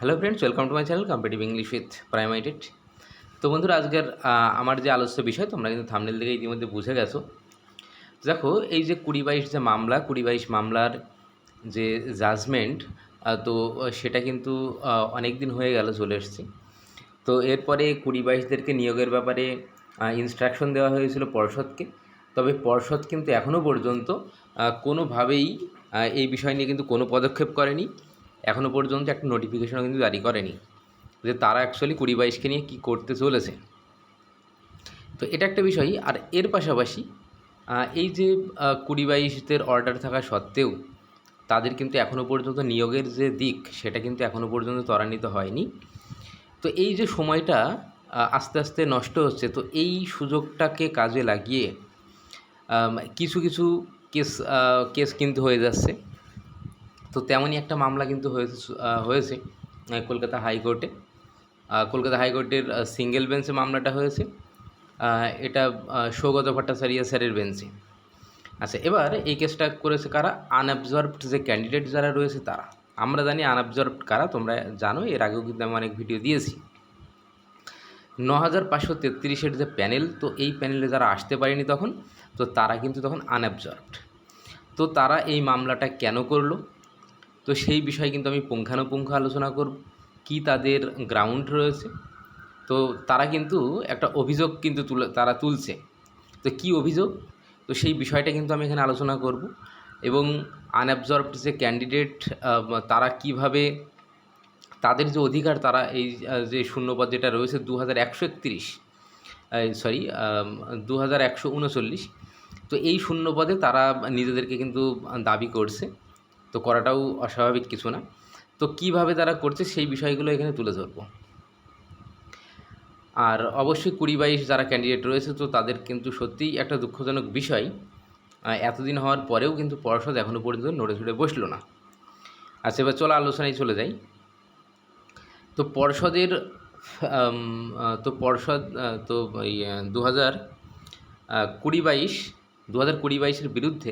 Hello friends welcome to my channel competitive English with প্রাইমাইটেড তো বন্ধুরা, আজকের আমার যে আলোচ্য বিষয়, তোমরা কিন্তু থামনেল থেকে ইতিমধ্যে বুঝে গেছো। দেখো, এই যে কুড়ি বাইশ যে মামলা, কুড়ি বাইশ মামলার যে জাজমেন্ট তো সেটা কিন্তু অনেক দিন হয়ে গেল চলে এসছে। তো এরপরে কুড়ি বাইশদেরকে নিয়োগের ব্যাপারে ইনস্ট্রাকশন দেওয়া হয়েছিল পর্ষদকে। তবে পর্ষদ কিন্তু এখনও পর্যন্ত কোনোভাবেই এই বিষয় নিয়ে কিন্তু কোনো পদক্ষেপ করেনি। এখনও পর্যন্ত একটা নোটিফিকেশনও কিন্তু জারি করেনি যে তারা অ্যাকচুয়ালি কুড়ি বাইশকে নিয়ে কী করতে চলেছে। তো এটা একটা বিষয় আর এর পাশাপাশি এই যে কুড়ি বাইশদের অর্ডার থাকা সত্ত্বেও তাদের কিন্তু এখনও পর্যন্ত নিয়োগের যে দিক, সেটা কিন্তু এখনও পর্যন্ত ত্বরান্বিত হয়নি। তো এই যে সময়টা আস্তে আস্তে নষ্ট হচ্ছে, তো এই সুযোগটাকে কাজে লাগিয়ে কিছু কিছু কেস কেস কিন্তু হয়ে যাচ্ছে। তো তেমনই একটা মামলা কিন্তু হয়েছে হয়েছে কলকাতা হাইকোর্টে। কলকাতা হাইকোর্টের সিঙ্গেল বেঞ্চে মামলাটা হয়েছে। এটা সৌগত ভট্টাচার্য স্যারের বেঞ্চে আচ্ছা এবার এই কেসটা করেছে কারা? আনঅবজর্ভড যে ক্যান্ডিডেট যারা রয়েছে তারা। আমরা জানি আনঅবজর্ভড কারা, তোমরা জানো, এর আগেও কিন্তু আমি অনেক ভিডিও দিয়েছি। ন হাজার পাঁচশো তেত্রিশের যে প্যানেল তো এই প্যানেলে যারা আসতে পারেনি তখন, তো তারা কিন্তু তখন আনঅবজর্ভড তো তারা এই মামলাটা কেন করল? তো সেই বিষয়ে কিন্তু আমি পুঙ্খানুপুঙ্খ আলোচনা করব। কি তাদের গ্রাউন্ড রয়েছে? তো তারা কিন্তু একটা অভিযোগ কিন্তু তুলে, তারা তুলছে। তো কি অভিযোগ? তো সেই বিষয়টা কিন্তু আমি এখানে আলোচনা করব এবং আনঅবজর্ভড যে ক্যান্ডিডেট তারা কীভাবে, তাদের যে অধিকার তারা এই যে শূন্যপদ যেটা রয়েছে দু হাজার একশো একত্রিশ সরি দু হাজার একশো উনচল্লিশ, তো এই শূন্যপদে তারা নিজেদেরকে কিন্তু দাবি করছে। তো করাটাও অস্বাভাবিক কিছু না। তো কীভাবে তারা করছে সেই বিষয়গুলো এখানে তুলে ধরবো। আর অবশ্যই কুড়ি বাইশ যারা ক্যান্ডিডেট রয়েছে, তো তাদের কিন্তু সত্যিই একটা দুঃখজনক বিষয় এতদিন হওয়ার পরেও কিন্তু পর্ষদ এখনও পর্যন্ত নড়ে চড়ে বসল না। আচ্ছা এবার চলো আলোচনায় চলে যাই। তো পর্ষদের তো পর্ষদ তো দু হাজার কুড়ি বাইশ দু হাজার কুড়ি বাইশের বিরুদ্ধে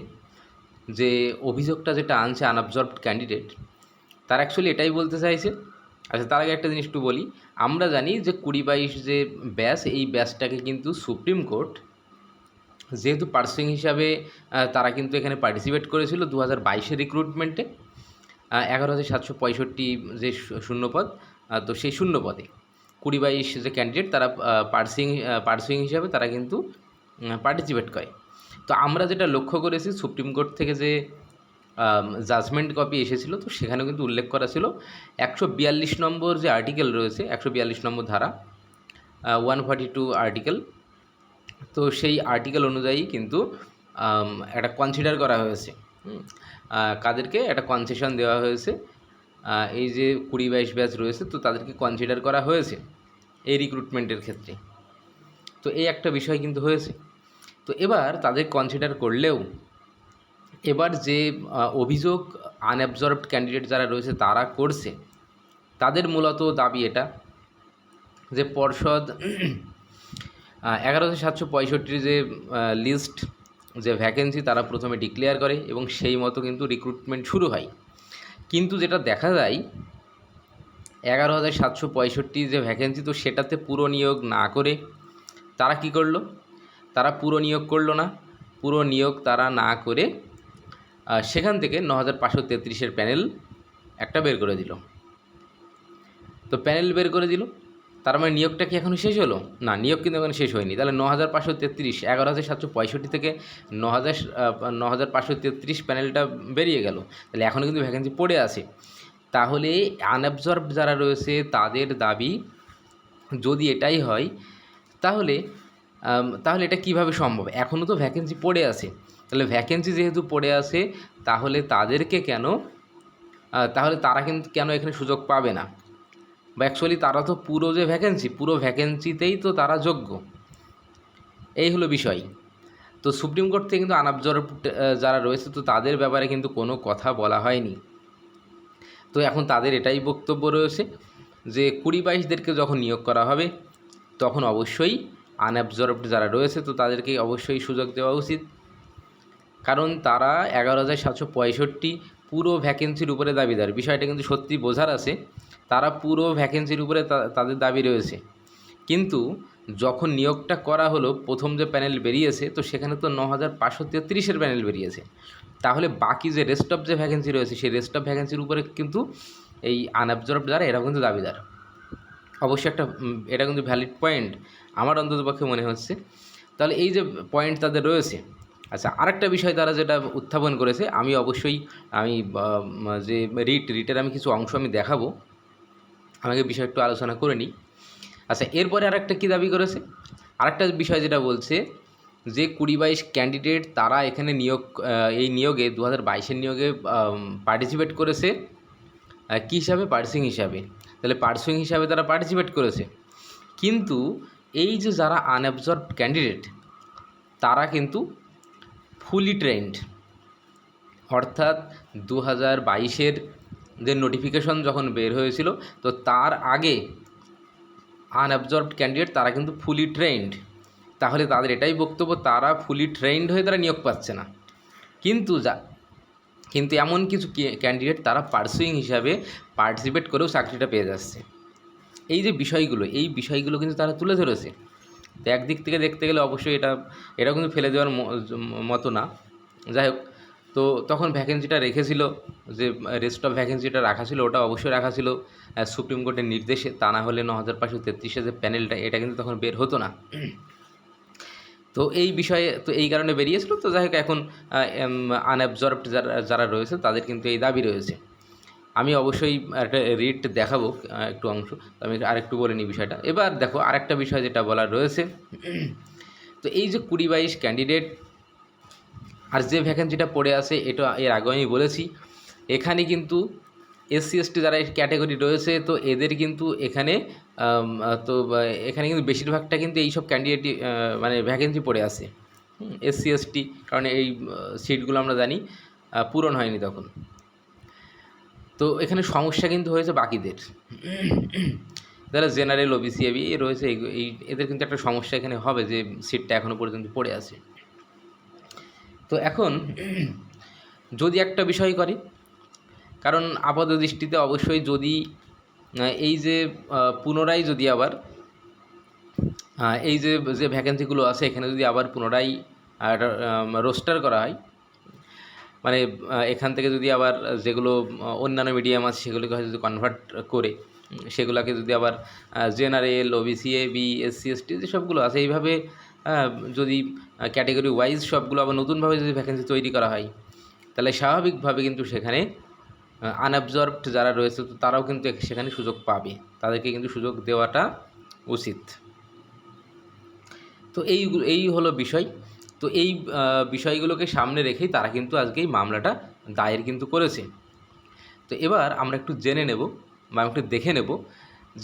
যে অভিযোগটা যেটা আনছে আনঅবজর্ভড ক্যান্ডিডেট তারা অ্যাকচুয়ালি এটাই বলতে চাইছে। আচ্ছা তার আগে একটা জিনিস একটু বলি। আমরা জানি যে কুড়ি বাইশ যে ব্যাস, এই ব্যাসটাকে কিন্তু সুপ্রিম কোর্ট যেহেতু পার্সিং হিসাবে তারা কিন্তু এখানে পার্টিসিপেট করেছিল দু হাজার বাইশের রিক্রুটমেন্টে এগারো হাজার সাতশো পঁয়ষট্টি যে শূন্যপদ তো সেই শূন্যপদে কুড়ি বাইশ যে ক্যান্ডিডেট তারা পার্সিং পার্সিং হিসাবে তারা কিন্তু পার্টিসিপেট করে। তো আমরা যেটা লক্ষ্য করেছি, সুপ্রিম কোর্ট থেকে যে জাজমেন্ট কপি এসেছিল, তো সেখানে কিন্তু উল্লেখ করা ছিল। একশো বিয়াল্লিশ নম্বর যে আর্টিকেল রয়েছে, একশো বিয়াল্লিশ নম্বর ধারা ওয়ান ফর্টি টু আর্টিকেল তো সেই আর্টিকেল অনুযায়ী কিন্তু একটা কনসিডার করা হয়েছে। কাদেরকে একটা কনসেশন দেওয়া হয়েছে এই যে কুড়ি বাইশ ব্যাচ রয়েছে, তো তাদেরকে কনসিডার করা হয়েছে, এই রিক্রুটমেন্টের ক্ষেত্রে। তো এই একটা বিষয় কিন্তু হয়েছে। তো এবার তাদের কনসিডার করলেও, এবার যে অভিযোগ আনঅবজর্ভড ক্যান্ডিডেট যারা রয়েছে তারা করছে, তাদের মূলত দাবি এটা যে পর্ষদ এগারো হাজার সাতশো পঁয়ষট্টির যে লিস্ট যে ভ্যাকেন্সি তারা প্রথমে ডিক্লেয়ার করে এবং সেই মতো কিন্তু রিক্রুটমেন্ট শুরু হয়। কিন্তু যেটা দেখা যায় এগারো হাজার সাতশো পঁয়ষট্টি যে ভ্যাকেন্সি তো সেটাতে পুরো নিয়োগ না করে তারা কি করল? তারা পুরো নিয়োগ করল না। পুরো নিয়োগ তারা না করে সেখান থেকে ন হাজার পাঁচশো তেত্রিশের প্যানেল একটা বের করে দিল। তো প্যানেল বের করে দিল। তার মানে নিয়োগটা কি এখনও শেষ হলো? না, নিয়োগ কিন্তু এখন শেষ হয়নি। তাহলে ন হাজার পাঁচশো তেত্রিশ, এগারো হাজার সাতশো পঁয়ষট্টি থেকে ন হাজার ন হাজার পাঁচশো তেত্রিশ প্যানেলটা বেরিয়ে গেল। তাহলে এখনও কিন্তু ভ্যাকেন্সি পড়ে আছে। তাহলে আনঅবজর্ভ যারা রয়েছে, তাদের দাবি যদি এটাই হয়, তাহলে তাহলে এটা কীভাবে সম্ভব? এখনও তো ভ্যাকেন্সি পড়ে আছে। তাহলে ভ্যাকেন্সি যেহেতু পড়ে আছে, তাহলে তাদেরকে কেন তাহলে তারা কিন্তু কেন এখানে সুযোগ পাবে না? বা অ্যাকচুয়ালি তারা তো পুরো যে ভ্যাকেন্সি পুরো ভ্যাকেন্সিতেই তো তারা যোগ্য। এই হলো বিষয়। তো সুপ্রিম কোর্ট থেকে কিন্তু আনঅবজর্ভ যারা রয়েছে, তো তাদের ব্যাপারে কিন্তু কোনো কথা বলা হয়নি। তো এখন তাদের এটাই বক্তব্য রয়েছে যে কুড়ি বাইশদেরকে যখন নিয়োগ করা হবে, তখন অবশ্যই আনঅবজর্ভড যারা রয়েছে, তো তাদেরকে অবশ্যই সুযোগ দেওয়া উচিত। কারণ তারা এগারো হাজার সাতশো পঁয়ষট্টি পুরো ভ্যাকেন্সির উপরে দাবিদার। বিষয়টা কিন্তু সত্যি বোঝার আছে। তারা পুরো ভ্যাকেন্সির উপরে তাদের দাবি রয়েছে। কিন্তু যখন নিয়োগটা করা হলো, প্রথম যে প্যানেল বেরিয়েছে, তো সেখানে তো ন হাজার পাঁচশো তেত্রিশের প্যানেল বেরিয়েছে। তাহলে বাকি যে রেস্ট অফ যে ভ্যাকেন্সি রয়েছে, সেই রেস্ট অফ ভ্যাকেন্সির উপরে কিন্তু এই আনঅবজর্ভ যারা এরা কিন্তু দাবিদার। অবশ্যই একটা এটা কিন্তু ভ্যালিড পয়েন্ট আমার অন্ততপক্ষে মনে হচ্ছে। তাহলে এই যে পয়েন্ট তাদের রয়েছে আচ্ছা আরেকটা বিষয় তারা যেটা উত্থাপন করেছে, আমি অবশ্যই, আমি যে রিট রিটের আমি কিছু অংশ আমি দেখাবো। আমাকে বিষয় একটু আলোচনা করে নিই। আচ্ছা এরপরে আরেকটা কী দাবি করেছে? আরেকটা বিষয় যেটা বলছে যে কুড়ি বাইশ ক্যান্ডিডেট তারা এখানে নিয়োগ এই নিয়োগে দু হাজার বাইশের নিয়োগে পার্টিসিপেট করেছে। কী হিসাবে? পার্সিং হিসাবে। তাহলে পার্সিং হিসাবে তারা পার্টিসিপেট করেছে। কিন্তু এই যে যারা আনঅবজর্ভ ক্যান্ডিডেট তারা কিন্তু ফুলি ট্রেন্ড অর্থাৎ দু হাজার বাইশের যে নোটিফিকেশন যখন বের হয়েছিল, তো তার আগে আনঅবজর্ভড ক্যান্ডিডেট তারা কিন্তু ফুলি ট্রেন্ড তাহলে তাদের এটাই বক্তব্য, তারা ফুলি ট্রেন্ড হয়ে তারা নিয়োগ পাচ্ছে না। কিন্তু যা কিন্তু এমন কিছু ক্যান্ডিডেট তারা পার্সুইং হিসাবে পার্টিসিপেট করেও চাকরিটা পেয়ে যাচ্ছে। এই যে বিষয়গুলো, এই বিষয়গুলো কিন্তু তারা তুলে ধরেছে। তো একদিক থেকে দেখতে গেলে অবশ্যই এটা এটা কিন্তু ফেলে দেওয়ার মতো না। যাই হোক, তো তখন ভ্যাকেন্সিটা রেখেছিল, যে রেস্ট অফ ভ্যাকেন্সিটা রাখা ছিল, ওটা অবশ্যই রাখা ছিল। সুপ্রিম কোর্টের নির্দেশে, তা না হলে ন হাজার পাঁচশো তেত্রিশে যে প্যানেলটা এটা কিন্তু তখন বের হতো না। তো এই বিষয়ে, তো এই কারণে বেরিয়েছিল। তো যাই হোক, এখন আনঅবজর্ভড যারা যারা রয়েছে, তাদের কিন্তু এই দাবি রয়েছে। আমি অবশ্যই একটা রিট দেখাবো একটু অংশ। আমি আরেকটু বলে নিই বিষয়টা। এবার দেখো, আরেকটা বিষয় যেটা বলা রয়েছে। তো এই যে কুড়ি বাইশ ক্যান্ডিডেট আর যে ভ্যাকেন্সিটা পড়ে আছে, এটা এর আগে আমি বলেছি। এখানে কিন্তু এসসি এসটি যারা ক্যাটাগরি রয়েছে, তো এদের কিন্তু এখানে তো এখানে কিন্তু বেশিরভাগটা কিন্তু এইসব ক্যান্ডিডেটই মানে ভ্যাকেন্সি পড়ে আছে। এসসি এসটি কারণ এই সিটগুলো আমরা জানি পূরণ হয়নি তখন। তো এখানে সমস্যা কিন্তু হয়েছে বাকিদের। যারা জেনারেল ওবিসি এবি রয়েছে, এই- এদের কিন্তু একটা সমস্যা এখানে হবে যে সিটটা এখনও পর্যন্ত পড়ে আছে। তো এখন যদি একটা বিষয় করি, কারণ আপাত দৃষ্টিতে অবশ্যই যদি এই যে পুনরায় যদি আবার এই যে যে ভ্যাকেন্সিগুলো আছে, এখানে যদি আবার পুনরায় রোস্টার করা হয় মানে এখান থেকে যদি আবার যেগুলো অন্যান্য মিডিয়াম আছে, সেগুলোকে হয়তো যদি কনভার্ট করে, সেগুলোকে যদি আবার general OBC B SC ST যে সবগুলো আছে, এইভাবে যদি ক্যাটাগরি ওয়াইজ সবগুলো আবার নতুনভাবে যদি ভ্যাকেন্সি তৈরি করা হয়, তাহলে স্বাভাবিকভাবে কিন্তু সেখানে আনঅবজর্ভড যারা রয়েছে, তো তারাও কিন্তু সেখানে সুযোগ পাবে। তাদেরকে কিন্তু সুযোগ দেওয়াটা উচিত। তো এই এই হলো বিষয়। তো এই বিষয়গুলোকে সামনে রেখেই তারা কিন্তু আজকে এই মামলাটা দায়ের কিন্তু করেছে। তো এবার আমরা একটু জেনে নেব, বা একটু দেখে নেব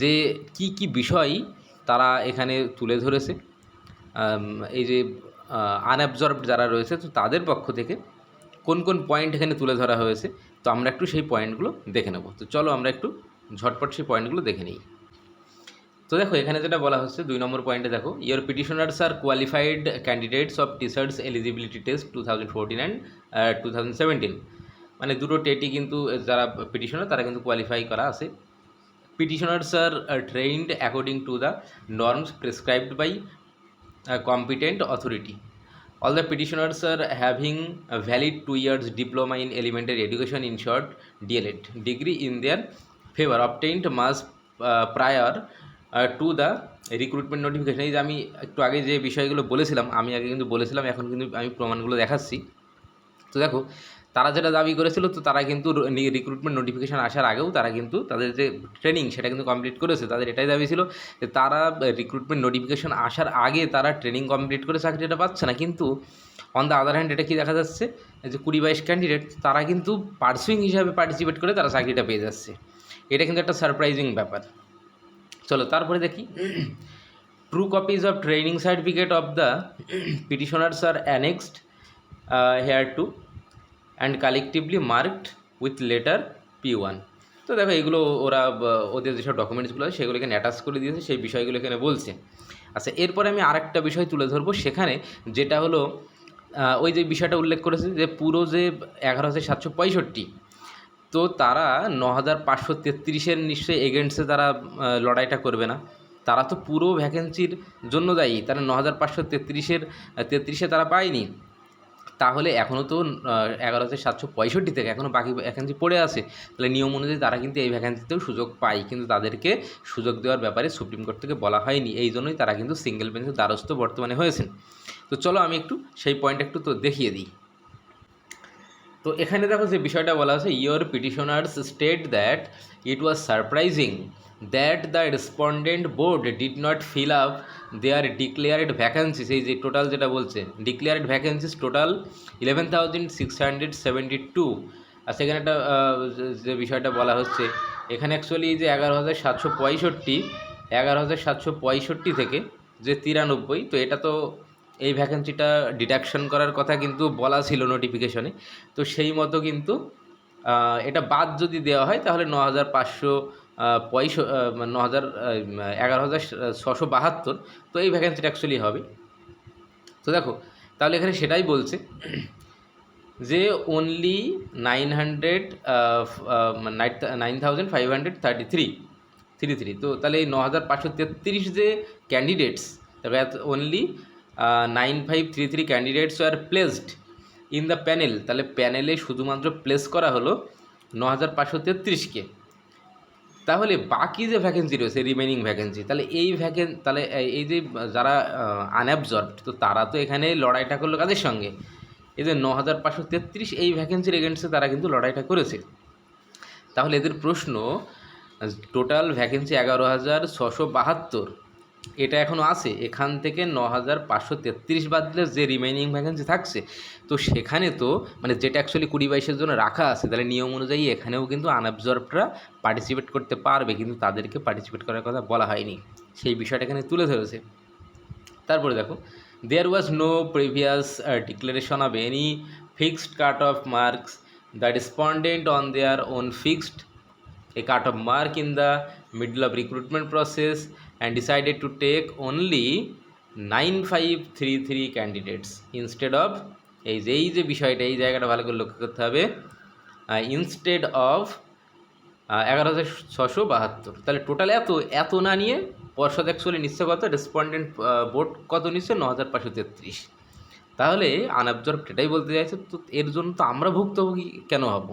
যে কি কি বিষয় তারা এখানে তুলে ধরেছে। এই যে আনঅবজর্ভড যারা রয়েছে, তো তাদের পক্ষ থেকে কোন কোন পয়েন্ট এখানে তুলে ধরা হয়েছে, তো আমরা একটু সেই পয়েন্টগুলো দেখে নেব। তো চলো আমরা একটু ঝটপট সেই পয়েন্টগুলো দেখে নিই। তো দেখো, এখানে যেটা বলা হচ্ছে, দুই নম্বর পয়েন্টে দেখো your petitioners are qualified candidates of teachers eligibility test two thousand fourteen and two thousand seventeen মানে দুটো টেটই কিন্তু যারা পিটিশনার তারা কিন্তু কোয়ালিফাই করা আছে। Petitioners are trained according to the norms prescribed by competent authority. All the petitioners are having a valid two years diploma in elementary education, in short, DLED degree in their favor, obtained must uh, prior uh, to the recruitment notification এই যে আমি একটু আগে যে বিষয়গুলো বলেছিলাম আমি আগে কিন্তু বলেছিলাম এখন কিন্তু আমি প্রমাণগুলো দেখাচ্ছি তো দেখো, তারা যেটা দাবি করেছিল, তো তারা কিন্তু রিক্রুটমেন্ট নোটিফিকেশান আসার আগেও তারা কিন্তু তাদের যে ট্রেনিং সেটা কিন্তু কমপ্লিট করেছে। তাদের এটাই দাবি ছিল যে তারা রিক্রুটমেন্ট নোটিফিকেশান আসার আগে তারা ট্রেনিং কমপ্লিট করে চাকরিটা পাচ্ছে না। কিন্তু অন দ্য আদার হ্যান্ড এটা কী দেখা যাচ্ছে? যে কুড়ি বাইশ ক্যান্ডিডেট তারা কিন্তু পার্সুইং হিসাবে পার্টিসিপেট করে তারা চাকরিটা পেয়ে যাচ্ছে। এটা কিন্তু একটা সারপ্রাইজিং ব্যাপার। চলো, তারপরে দেখি। True copies of training certificate of the petitioners are annexed hereto and collectively marked with letter P one তো দেখো, এগুলো ওরা ওদের যেসব ডকুমেন্টসগুলো আছে সেগুলো এখানে অ্যাটাচ করে দিয়েছে, সেই বিষয়গুলো এখানে বলছে। আচ্ছা এরপরে আমি আরেকটা বিষয় তুলে ধরবো সেখানে, যেটা হলো ওই যে বিষয়টা উল্লেখ করেছে যে পুরো যে এগারো হাজার সাতশো পঁয়ষট্টি, তো তারা ন হাজার পাঁচশো তেত্রিশের নিশ্চয়ই এগেন্স্টে তারা লড়াইটা করবে না। তারা তো পুরো ভ্যাকেন্সির জন্য দায়ী, তারা ন হাজার পাঁচশো তেত্রিশের তেত্রিশে তারা পায়নি। তাহলে এখনও তো এগারো হাজার সাতশো পঁয়ষট্টি থেকে এখনও বাকি ভ্যাকেন্সি পড়ে আছে। তাহলে নিয়ম অনুযায়ী তারা কিন্তু এই ভ্যাকেন্সিতেও সুযোগ পায়। কিন্তু তাদেরকে সুযোগ দেওয়ার ব্যাপারে সুপ্রিম কোর্ট থেকে বলা হয়নি। এই জন্যই তারা কিন্তু সিঙ্গেল বেঞ্চের দ্বারস্থ বর্তমানে হয়েছেন। তো চলো আমি একটু সেই পয়েন্টটা একটু তো দেখিয়ে দিই। তো এখানে দেখো যে বিষয়টা বলা আছে your petitioners state that it was surprising that the respondent board did not fill up their declared vacancies এই যে টোটাল যেটা বলছে declared vacancies total eleven thousand six hundred seventy two আর সেখানে একটা যে- বিষয়টা বলা হচ্ছে, এখানে অ্যাকচুয়ালি যে এগারো হাজার সাতশো পঁয়ষট্টি, এগারো হাজার সাতশো পঁয়ষট্টি থেকে যে তিরানব্বই, তো এটা তো এই ভ্যাকেন্সিটা ডিডাকশন করার কথা কিন্তু বলা ছিল নোটিফিকেশনে তো সেই মতো কিন্তু এটা বাদ যদি দেওয়া হয়, তাহলে ন হাজার পাঁচশো পঁয়ষ ন হাজার এগারো হাজার ছশো বাহাত্তর। তো এই ভ্যাকেন্সিটা অ্যাকচুয়ালি হবে। তো দেখো, তাহলে এখানে সেটাই বলছে যে only nine hundred nine thousand five hundred thirty three three three তো তাহলে এই ন হাজার পাঁচশো তেত্রিশ যে candidates only nine five three three candidates are placed in the panel তাহলে প্যানেলে শুধুমাত্র প্লেস করা হলো ন হাজার পাঁচশো তেত্রিশকে তাহলে বাকি যে ভ্যাকেন্সি রয়েছে রিমেনিং ভ্যাকেন্সি তাহলে এই ভ্যাকেন তাহলে এই- যে যারা আনঅ্যাবজর্বড তো তারা তো এখানে লড়াইটা করল কাদের সঙ্গে? এই যে ন হাজার পাঁচশো তেত্রিশ এই ভ্যাকেন্সির এগেনস্টে তারা কিন্তু লড়াইটা করেছে। তাহলে এদের প্রশ্ন টোটাল ভ্যাকেন্সি এগারো হাজার ছশো বাহাত্তর। এটা এখনও আছে। এখান থেকে ন হাজার পাঁচশো তেত্রিশ বাদ দিলে যে রিমেইনিং ভ্যাকেন্সি থাকছে, তো সেখানে তো মানে যেটা অ্যাকচুয়ালি কুড়ি বাইশের জন্য রাখা আছে, তাহলে নিয়ম অনুযায়ী এখানেও কিন্তু আনঅবজর্বডরা পার্টিসিপেট করতে পারবে, কিন্তু তাদেরকে পার্টিসিপেট করার কথা বলা হয়নি। সেই বিষয়টা এখানে তুলে ধরেছে। তারপরে দেখো there was no previous declaration of any fixed cut off marks the respondent on their own fixed a cut off mark in the middle of recruitment process and decided to take only 9533 candidates instead of, এই যে এই যে বিষয়টা, এই জায়গাটা ভালো করে লক্ষ্য করতে হবে ইনস্টেড অফ এগারো হাজার ছশো বাহাত্তর। তাহলে টোটাল এত এত না নিয়ে পর্ষদ অ্যাকচুয়ালি নিচ্ছে কত? রেসপন্ডেন্ট বোর্ড কত নিচ্ছে? ন হাজার পাঁচশো তেত্রিশ। তাহলে আনঅবজর্ভ এটাই বলতে চাইছে, তো এর জন্য তো আমরা ভুক্তভোগী কেন হব?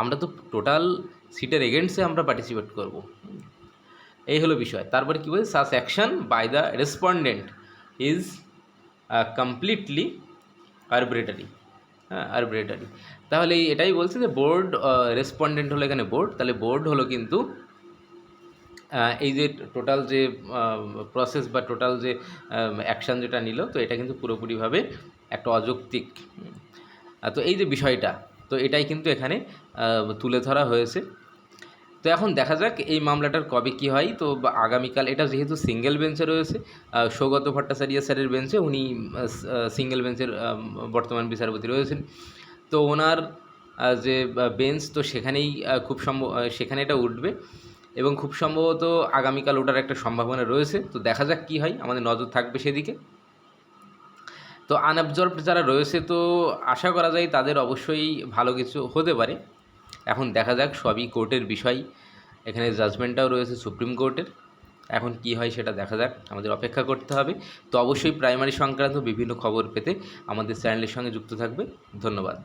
আমরা তো টোটাল সিটের এগেন্স্টে আমরা পার্টিসিপেট করব। এই হলো বিষয়। তারপরে কী বলছে such action by the respondent is completely arbitrary হ্যাঁ আরবিট্রারি তাহলে এটাই বলছে যে বোর্ড রেসপন্ডেন্ট হলো এখানে বোর্ড তাহলে বোর্ড হলো কিন্তু এই যে টোটাল যে প্রসেস বা টোটাল যে অ্যাকশান যেটা নিল, তো এটা কিন্তু পুরোপুরিভাবে একটা অযৌক্তিক। তো এই যে বিষয়টা, তো এটাই কিন্তু এখানে তুলে ধরা হয়েছে। তো এখন দেখা যাক এই মামলাটার কবে কি হয়। তো আগামীকাল এটা যেহেতু সিঙ্গেল বেঞ্চে রয়েছে সৌগত ভট্টাচার্য স্যারের বেঞ্চে উনি সিঙ্গেল বেঞ্চের বর্তমান বিচারপতি রয়েছেন। তো ওনার যে বেঞ্চ তো সেখানেই খুব সম্ভব সেখানে এটা উঠবে এবং খুব সম্ভবত আগামীকাল ওটার একটা সম্ভাবনা রয়েছে। তো দেখা যাক কী হয়, আমাদের নজর থাকবে সেদিকে। তো আনঅবজর্বড যারা রয়েছে তো আশা করা যায় তাদের অবশ্যই ভালো কিছু হতে পারে। এখন দেখা যাক, সবই কোর্টের বিষয়। এখানে জাজমেন্টটাও রয়েছে সুপ্রিম কোর্টের এখন কি হয় সেটা দেখা যাক, আমাদের অপেক্ষা করতে হবে। তো অবশ্যই প্রাইমারি সংক্রান্ত বিভিন্ন খবর পেতে আমাদের চ্যানেলের সঙ্গে যুক্ত থাকবে। ধন্যবাদ।